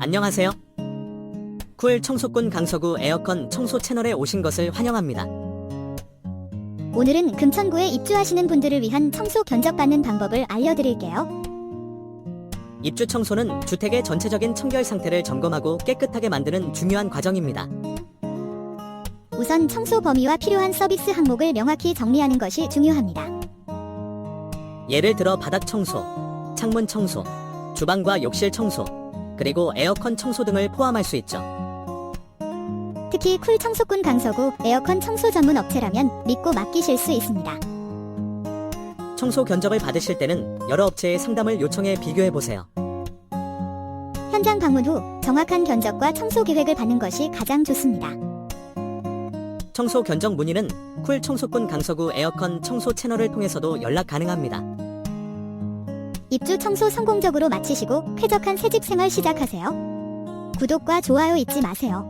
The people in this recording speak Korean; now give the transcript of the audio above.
안녕하세요. 쿨 청소꾼 강서구 에어컨 청소 채널에 오신 것을 환영합니다. 오늘은 금천구에 입주하시는 분들을 위한 청소 견적받는 방법을 알려드릴게요. 입주 청소는 주택의 전체적인 청결 상태를 점검하고 깨끗하게 만드는 중요한 과정입니다. 우선 청소 범위와 필요한 서비스 항목을 명확히 정리하는 것이 중요합니다. 예를 들어 바닥 청소, 창문 청소, 주방과 욕실 청소, 그리고 에어컨 청소 등을 포함할 수 있죠. 특히 쿨 청소꾼 강서구 에어컨 청소 전문 업체라면 믿고 맡기실 수 있습니다. 청소 견적을 받으실 때는 여러 업체의 상담을 요청해 비교해 보세요. 현장 방문 후 정확한 견적과 청소 계획을 받는 것이 가장 좋습니다. 청소 견적 문의는 쿨 청소꾼 강서구 에어컨 청소 채널을 통해서도 연락 가능합니다. 입주 청소 성공적으로 마치시고 쾌적한 새집 생활 시작하세요. 구독과 좋아요 잊지 마세요.